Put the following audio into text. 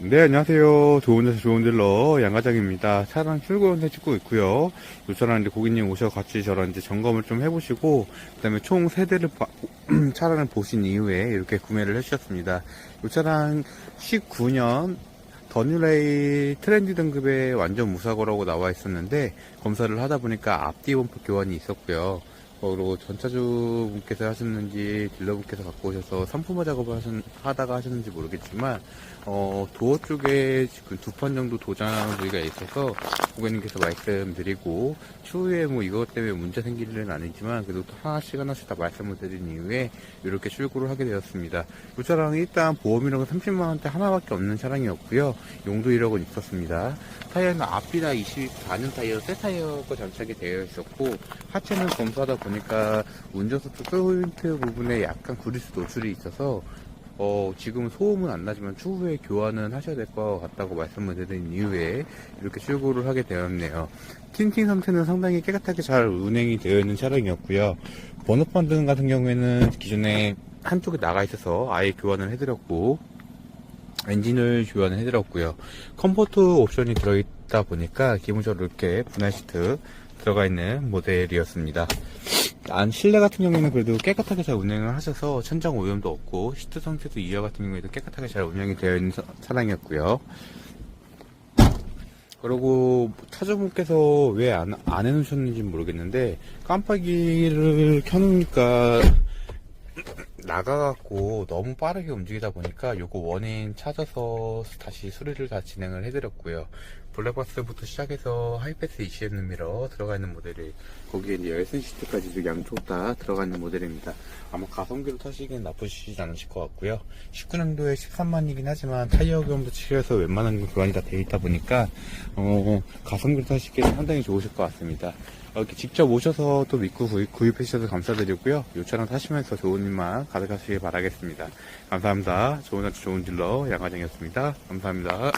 네, 안녕하세요. 좋은 데서 좋은 딜러 양과장입니다. 차량 출고운데 찍고 있고요. 요 차량 이제 고객님 오셔 같이 저랑 이제 점검을 좀 해보시고, 그 다음에 총 세대를 봐- 차량을 보신 이후에 이렇게 구매를 해주셨습니다. 요 차량 19년 더뉴레이 트렌디 등급의 완전 무사고라고 나와 있었는데, 검사를 하다 보니까 앞뒤 범퍼 교환이 있었고요. 어, 그리고 전차주분께서 하셨는지 딜러분께서 갖고 오셔서 상품화 작업을 하셨, 하다가 하셨는지 모르겠지만 어, 도어 쪽에 지금 두 판 정도 도장 부위가 있어서 고객님께서 말씀드리고 추후에 뭐 이것 때문에 문제 생길 일은 아니지만 그래도 하나씩 하나씩 다 말씀을 드린 이후에 이렇게 출고를 하게 되었습니다. 이 차량은 일단 보험이라고 30만원대 하나밖에 없는 차량이었고요. 용도 1억은 있었습니다. 타이어는 앞이나 24년 타이어 새 타이어가 장착이 되어 있었고 하체는 검사하다 까 운전석 쪽 포인트 부분에 약간 구리스 노출이 있어서 어, 지금 소음은 안 나지만 추후에 교환은 하셔야 될 것 같다고 말씀을 드린 이후에 이렇게 출고를 하게 되었네요. 틴팅 상태는 상당히 깨끗하게 잘 운행이 되어 있는 차량이었고요. 번호판 등 같은 경우에는 기존에 한쪽에 나가 있어서 아예 교환을 해드렸고 엔진을 교환을 해드렸고요. 컴포트 옵션이 들어있다 보니까 기본적으로 이렇게 분할 시트 들어가 있는 모델이었습니다. 안 실내 같은 경우에는 그래도 깨끗하게 잘 운행을 하셔서 천장 오염도 없고 시트 상태도 이어 같은 경우에도 깨끗하게 잘 운영이 되어 있는 차- 차량이었고요. 그리고 차주분께서 왜 안 안 해놓으셨는지 모르겠는데 깜빡이를 켜놓으니까 나가갖고 너무 빠르게 움직이다 보니까 요거 원인 찾아서 다시 수리를 다 진행을 해드렸고요. 블랙박스부터 시작해서 하이패스 ECM 미러 들어가 있는 모델이 거기에 이제 열선 시트까지도 양쪽 다 들어가 있는 모델입니다. 아마 가성비로 타시기엔 나쁘시지 않으실 것 같고요. 19년도에 13만이긴 하지만 타이어 교환도 치료해서 웬만한 교환이 다 돼 있다 보니까 어, 가성비로 타시기에는 상당히 좋으실 것 같습니다. 이렇게 직접 오셔서 또 믿고 구입, 구입해 주셔서 감사드리고요. 이 차량 타시면서 좋은 일만 가득하시길 바라겠습니다. 감사합니다. 좋은 하루 좋은 딜러 양화정이었습니다. 감사합니다.